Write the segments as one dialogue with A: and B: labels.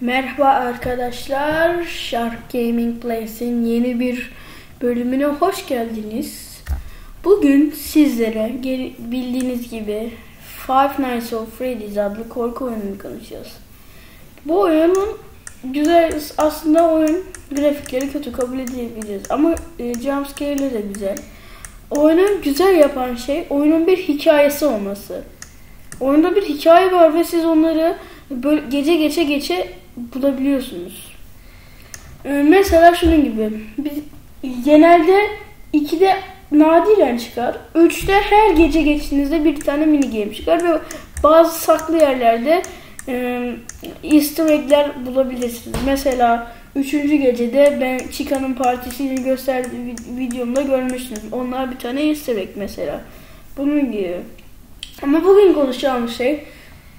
A: Merhaba arkadaşlar. Shark Gaming Place'in yeni bir bölümüne hoş geldiniz. Bugün sizlere bildiğiniz gibi Five Nights at Freddy's adlı korku oyununu konuşacağız. Bu oyunun güzel aslında oyun grafikleri kötü kabul edebiliriz ama e, jumpscare'leri de güzel. Oyunu güzel yapan şey oyunun bir hikayesi olması. Oyunda bir hikaye var ve siz onları böyle gece geçe geçe bulabiliyorsunuz. Ee, mesela şunun gibi. Biz genelde 2'de nadiren çıkar. 3'te her gece geçtiğinizde bir tane mini game çıkar ve bazı saklı yerlerde e, easter egg'ler bulabilirsiniz. Mesela 3. gecede ben Chica'nın partisini gösterdiği vid- videomda görmüştünüz. Onlar bir tane easter egg mesela. Bunun gibi. Ama bugün konuşacağımız şey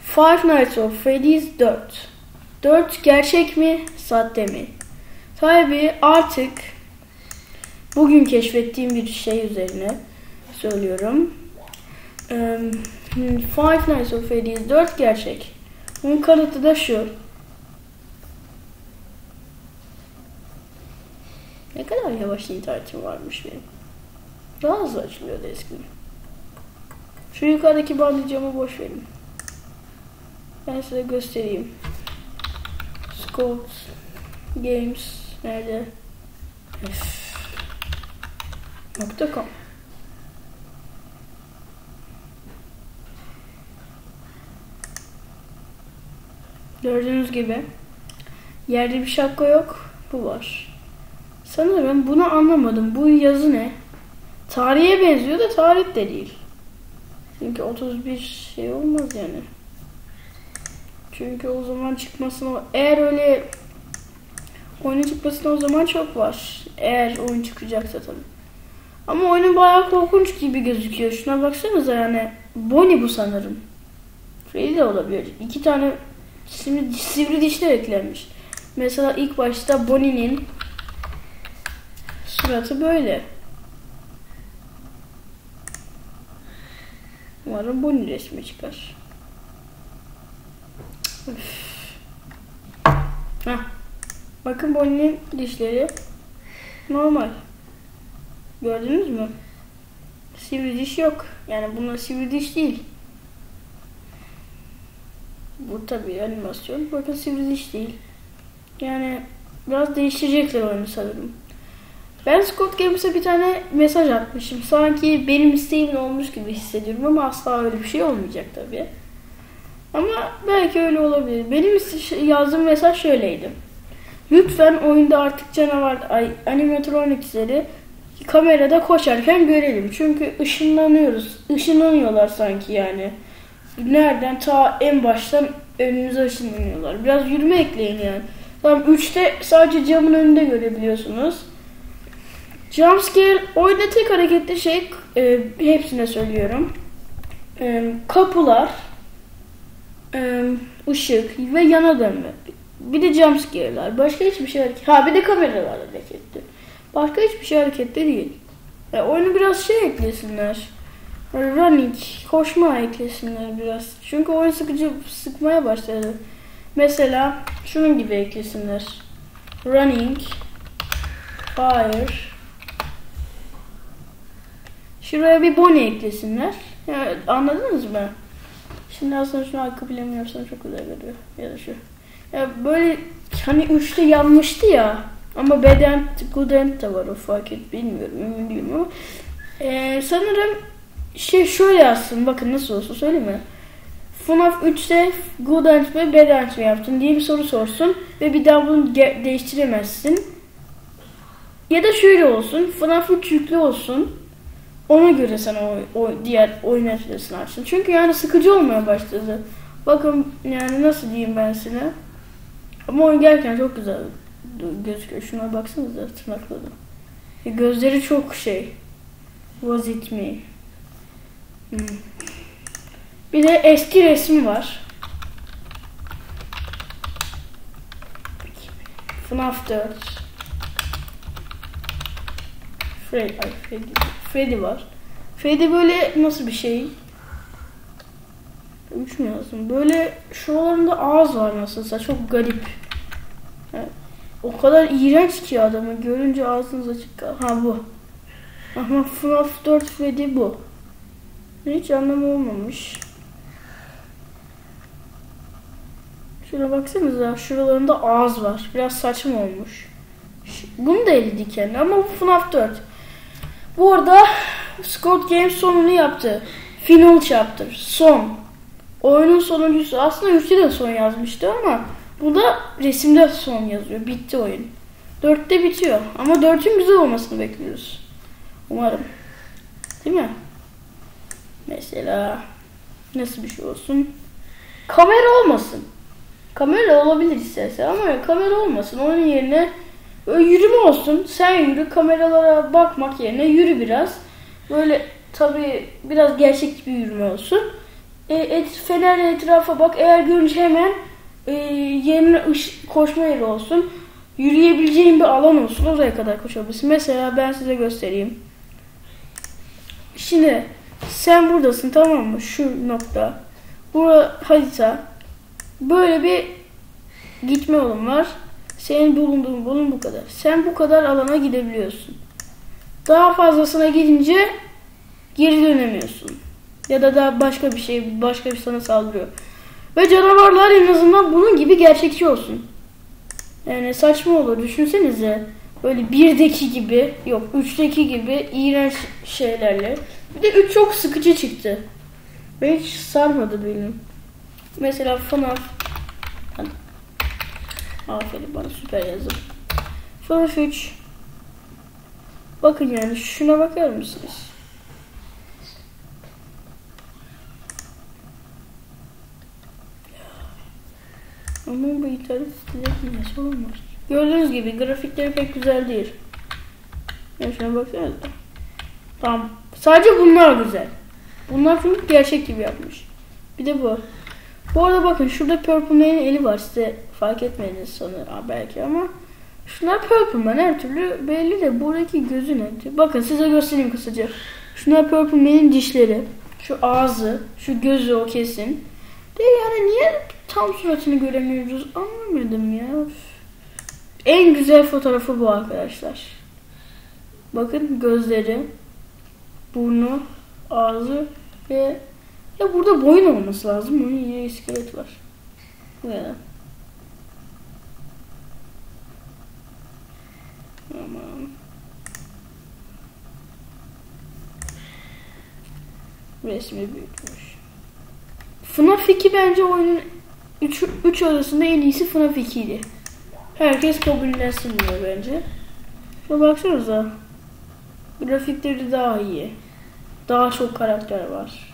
A: Five Nights at Freddy's 4. 4 gerçek mi, sahte mi? Tabii artık bugün keşfettiğim bir şey üzerine söylüyorum. Eee, Five Nights at Freddy's 4 gerçek. Bunun kanıtı da şu. Ne kadar yavaş internetim varmış benim. Daha hızlı açılıyordu eskiden. Şu yukarıdaki bandı camı boş verin. Ben size göstereyim. Scopes Games nerede? Nokta .com Gördüğünüz gibi yerde bir şapka yok. Bu var. Sanırım bunu anlamadım. Bu yazı ne? Tarihe benziyor da tarih de değil. Çünkü 31 şey olmaz yani. Çünkü o zaman çıkmasına eğer öyle oyunun çıkmasına o zaman çok var. Eğer oyun çıkacaksa tabii. Ama oyunun bayağı korkunç gibi gözüküyor. Şuna baksanıza yani. Bonnie bu sanırım. Freddy de olabilir. İki tane sivri, sivri dişler eklenmiş. Mesela ilk başta Bonnie'nin suratı böyle. Umarım Bonnie resmi çıkar. Heh. Bakın Bonnie'nin dişleri normal. Gördünüz mü? Sivri diş yok. Yani bunlar sivri diş değil. Bu tabii animasyon. Bakın sivri diş değil. Yani biraz değiştirecekler oyunu sanırım. Ben Scott Games'e bir tane mesaj atmışım. Sanki benim isteğim olmuş gibi hissediyorum ama asla öyle bir şey olmayacak tabii. Ama belki öyle olabilir. Benim iste- yazdığım mesaj şöyleydi. Lütfen oyunda artık canavar ay, animatronicsleri kamerada koşarken görelim. Çünkü ışınlanıyoruz. Işınlanıyorlar sanki yani. Nereden ta en baştan önümüze ışınlanıyorlar. Biraz yürüme ekleyin yani. Tamam 3'te sadece camın önünde görebiliyorsunuz. Jumpscare oyunda tek hareketli şey e, hepsine söylüyorum. E, kapılar, ışık ve yana dönme. Bir de jumpscare'lar. Başka hiçbir şey hareket. Ha bir de kameralar hareketli. Başka hiçbir şey hareketli değil. E, oyunu biraz şey eklesinler. Running, koşma eklesinler biraz. Çünkü oyun sıkıcı sıkmaya başladı. Mesela şunun gibi eklesinler. Running, fire, Şuraya bir Bonnie eklesinler. Ya, anladınız mı? Şimdi aslında şunu arka yapsam çok güzel görüyor. Ya da şu. Ya böyle hani üçte yanmıştı ya. Ama bad end, good end de var o et bilmiyorum emin değilim ama. Ee, sanırım şey şöyle yazsın bakın nasıl olsa söyleyeyim mi? FNAF 3'te good end mi bad end mi yaptın diye bir soru sorsun ve bir daha bunu değiştiremezsin. Ya da şöyle olsun FNAF 3 yüklü olsun ona göre sen o, o diğer oyun açılasını açsın. Çünkü yani sıkıcı olmaya başladı. Bakın yani nasıl diyeyim ben size. Ama oyun gerçekten çok güzel gözüküyor. Şuna baksanıza tırnakları. E, Gözleri çok şey. Was it me? Hmm. Bir de eski resmi var. FNAF 4. Freddy, ay Freddy, Freddy var. Freddy böyle nasıl bir şey? Üç mü yazdım? Böyle şuralarında ağız var nasılsa çok garip. Evet. O kadar iğrenç ki adamı görünce ağzınız açık. Ha bu. Ama FNAF 4 Freddy bu. Hiç anlamı olmamış. Şuna baksanıza şuralarında ağız var. Biraz saçma olmuş. Bunu da eli dikenli ama bu FNAF 4. Bu arada Scott Games sonunu yaptı. Final Chapter. Son. Oyunun sonuncusu. Aslında 3'te de son yazmıştı ama bu da resimde son yazıyor. Bitti oyun. 4'te bitiyor. Ama 4'ün güzel olmasını bekliyoruz. Umarım. Değil mi? Mesela nasıl bir şey olsun? Kamera olmasın. Kamera olabilir istersen ama kamera olmasın. Onun yerine yürüme olsun. Sen yürü kameralara bakmak yerine yürü biraz. Böyle tabii biraz gerçek bir yürüme olsun. E, et, fenerle etrafa bak. Eğer görünce hemen e, yerine ış, koşma yeri olsun. Yürüyebileceğin bir alan olsun. Oraya kadar koşabilirsin. Mesela ben size göstereyim. Şimdi sen buradasın tamam mı? Şu nokta. Bura harita. Böyle bir gitme yolun var. Senin bulunduğun bulun bu kadar. Sen bu kadar alana gidebiliyorsun. Daha fazlasına gidince geri dönemiyorsun. Ya da daha başka bir şey, başka bir sana saldırıyor. Ve canavarlar en azından bunun gibi gerçekçi olsun. Yani saçma olur. Düşünsenize. Böyle birdeki gibi, yok üçteki gibi iğrenç şeylerle. Bir de üç çok sıkıcı çıktı. Ve hiç sarmadı benim. Mesela FNAF Aferin bana süper yazım. FNAF 3 Bakın yani şuna bakar mısınız? Ama bu internet siteleri nasıl olmaz? Gördüğünüz gibi grafikleri pek güzel değil. Ya şuna baksanıza. Tamam. Sadece bunlar güzel. Bunlar çünkü gerçek gibi yapmış. Bir de bu. Bu arada bakın şurada Purple Man'in eli var. Size fark etmediniz sanırım belki ama. Şunlar Purple Man her türlü belli de buradaki gözü ne? Bakın size göstereyim kısaca. Şunlar Purple Man'in dişleri. Şu ağzı, şu gözü o kesin. De yani niye tam suratını göremiyoruz anlamadım ya. En güzel fotoğrafı bu arkadaşlar. Bakın gözleri, burnu, ağzı ve ya burada boyun olması lazım. Onun yine iskelet var. Bu ya. Aman. Resmi büyütmüş. FNAF 2 bence oyunun 3, 3 arasında en iyisi FNAF 2 idi. Herkes kabullensin bunu bence. Şuna baksanıza. Grafikleri daha iyi. Daha çok karakter var.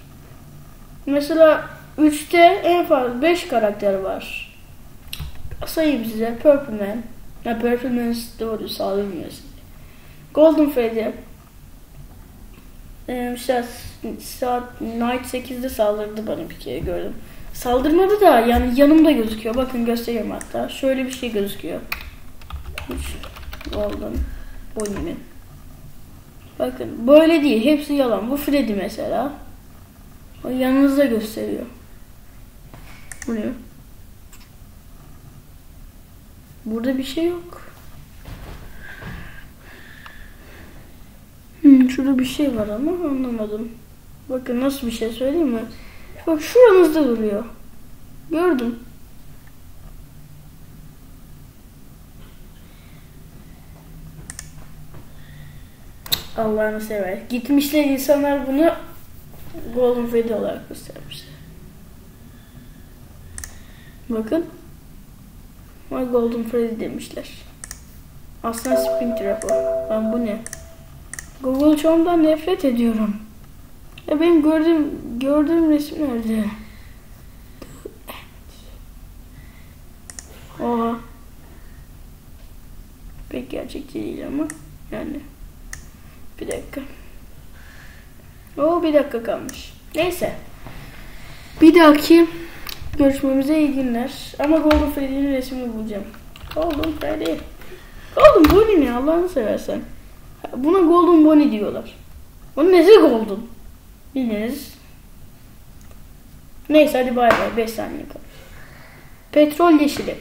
A: Mesela 3'te en fazla 5 karakter var. Sayayım size. Purple Man. Ya Purple Man doğru sağlamıyor Golden Freddy. Ee, işte saat Night 8'de saldırdı bana bir kere gördüm. Saldırmadı da yani yanımda gözüküyor. Bakın göstereyim hatta. Şöyle bir şey gözüküyor. Golden Bonnie'nin. Bakın böyle değil. Hepsi yalan. Bu Freddy mesela. Yanınızda gösteriyor. Bu ne? Burada bir şey yok. Hmm, şurada bir şey var ama anlamadım. Bakın nasıl bir şey söyleyeyim mi? Bak şuranızda duruyor. Gördüm. Allah'ını sever. Gitmişler insanlar bunu Golden Freddy olarak göstermişler. Bakın. My Golden Freddy demişler. Aslında Springtrap o. Ben bu ne? Google Chrome'dan nefret ediyorum. Ya benim gördüğüm gördüğüm resim nerede? Oha. Pek gerçekçi değil ama yani. Bir dakika. O bir dakika kalmış. Neyse. Bir dahaki görüşmemize iyi günler. Ama Golden Freddy'nin resmini bulacağım. Golden Freddy. Golden Bonnie ne Allah'ını seversen. Buna Golden Bonnie diyorlar. Onun nesi Golden? Biliriz. Neyse hadi bay bay. 5 saniye kalmış. Petrol yeşili.